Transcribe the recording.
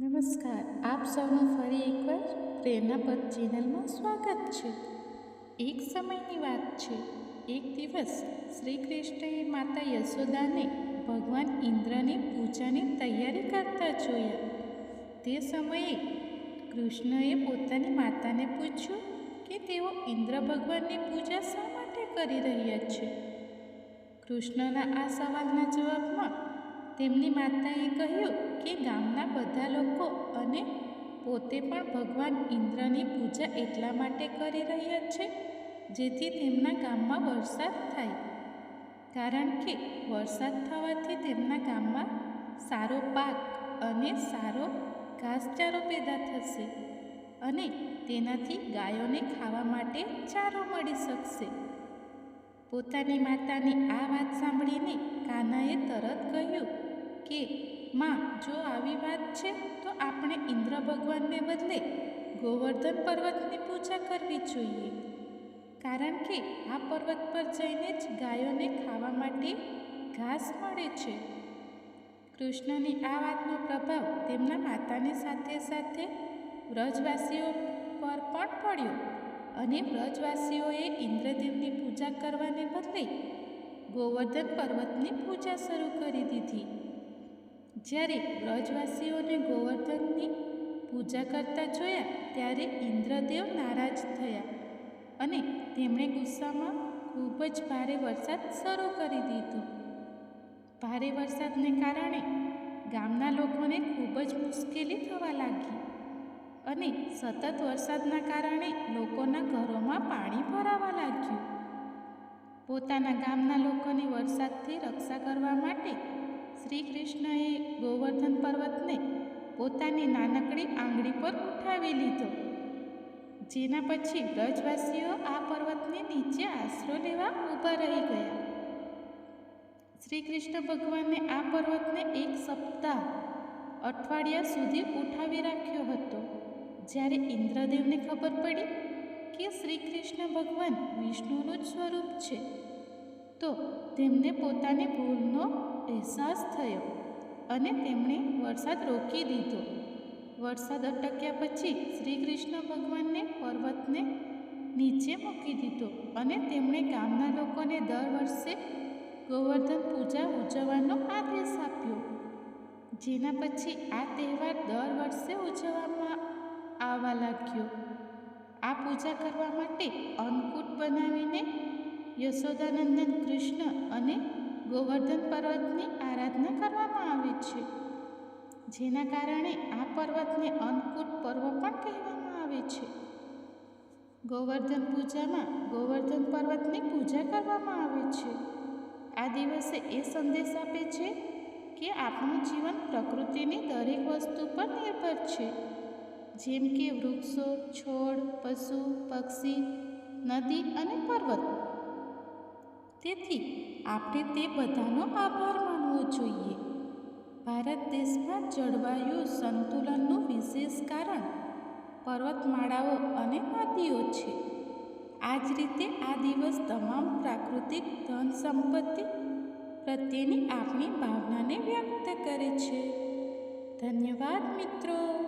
નમસ્કાર. આપ સૌનું ફરી એકવાર પ્રેરણાપદ ચેનલમાં સ્વાગત છે. એક સમયની વાત છે. એક દિવસ શ્રી કૃષ્ણએ માતા યશોદાને ભગવાન ઇન્દ્રની પૂજાની તૈયારી કરતા જોયા. તે સમયે કૃષ્ણએ પોતાની માતાને પૂછ્યું કે તેઓ ઇન્દ્ર ભગવાનની પૂજા શા માટે કરી રહ્યા છે? કૃષ્ણના આ સવાલના જવાબમાં તેમની માતાએ કહ્યું કે ગામના બધા લોકો અને પોતે પણ ભગવાન ઇન્દ્રની પૂજા એટલા માટે કરી રહ્યા છે, જેથી તેમના ગામમાં વરસાદ થાય. કારણ કે વરસાદ થવાથી તેમના ગામમાં સારો પાક અને સારો ઘાસચારો પેદા થશે અને તેનાથી ગાયોને ખાવા માટે ચારો મળી શકશે. પોતાની માતાની આ વાત સાંભળીને કાનાએ તરત કહ્યું કે, માં, જો આવી વાત છે, તો આપણે ઇન્દ્ર ભગવાનને બદલે ગોવર્ધન પર્વતની પૂજા કરવી જોઈએ. કારણ કે આ પર્વત પર જઈને જ ગાયોને ખાવા માટે ઘાસ મળે છે. કૃષ્ણની આ વાતનો પ્રભાવ તેમના માતાની સાથે સાથે વ્રજવાસીઓ પર પણ પડ્યો અને વ્રજવાસીઓએ ઇન્દ્રદેવની પૂજા કરવાને બદલે ગોવર્ધન પર્વતની પૂજા શરૂ કરી દીધી. જ્યારે વ્રજવાસીઓને ગોવર્ધનની પૂજા કરતા જોયા ત્યારે ઇન્દ્રદેવ નારાજ થયા અને તેમણે ગુસ્સામાં ખૂબ જ ભારે વરસાદ શરૂ કરી દીધો. ભારે વરસાદને કારણે ગામના લોકોને ખૂબ જ મુશ્કેલી થવા લાગી અને સતત વરસાદના કારણે લોકોના ઘરોમાં પાણી ભરાવા લાગ્યું. પોતાના ગામના લોકોની વરસાદથી રક્ષા કરવા માટે શ્રી કૃષ્ણએ ગોવર્ધન પર્વતને પોતાની નાનકડી આંગળી પર ઉઠાવી લીધો. જેના પછી ગજવાસીઓ આ પર્વતની નીચે આશરો લેવા ઊભા રહી ગયા. શ્રી કૃષ્ણ ભગવાને આ પર્વતને એક સપ્તાહ, અઠવાડિયા સુધી ઉઠાવી રાખ્યો હતો. જ્યારે ઇન્દ્રદેવને ખબર પડી કે શ્રી કૃષ્ણ ભગવાન વિષ્ણુનું જ સ્વરૂપ છે. તો તેમને પોતાની ભૂલનો અહેસાસ થયો અને તેમણે વરસાદ રોકી દીધો. વરસાદ અટક્યા પછી શ્રી કૃષ્ણ ભગવાનને પર્વતને નીચે મૂકી દીધો અને તેમણે ગામના લોકોને દર વર્ષે ગોવર્ધન પૂજા ઉજવવાનો આદેશ આપ્યો. જેના પછી આ તહેવાર દર વર્ષે ઉજવવામાં આવવા લાગ્યો. આ પૂજા કરવા માટે અન્નકૂટ બનાવીને યશોદાનંદન કૃષ્ણ અને ગોવર્ધન પર્વતની આરાધના કરવામાં આવે છે. જેના કારણે આ પર્વતને અન્નકૂટ પર્વ પણ કહેવામાં આવે છે. ગોવર્ધન પૂજામાં ગોવર્ધન પર્વતની પૂજા કરવામાં આવે છે. આ દિવસે એ સંદેશ આપે છે કે આપણું જીવન પ્રકૃતિની દરેક વસ્તુ પર નિર્ભર છે. જેમ કે વૃક્ષો, છોડ, પશુ, પક્ષી, નદી અને પર્વત. તેથી આપણે તે બધાનો આભાર માનવો જોઈએ. ભારત દેશમાં જળવાયુ સંતુલનનું વિશેષ કારણ પર્વતમાળાઓ અને નદીઓ છે. આ જ રીતે આ દિવસ તમામ પ્રાકૃતિક ધન સંપત્તિ પ્રત્યેની આપણી ભાવનાને વ્યક્ત કરે છે. ધન્યવાદ મિત્રો.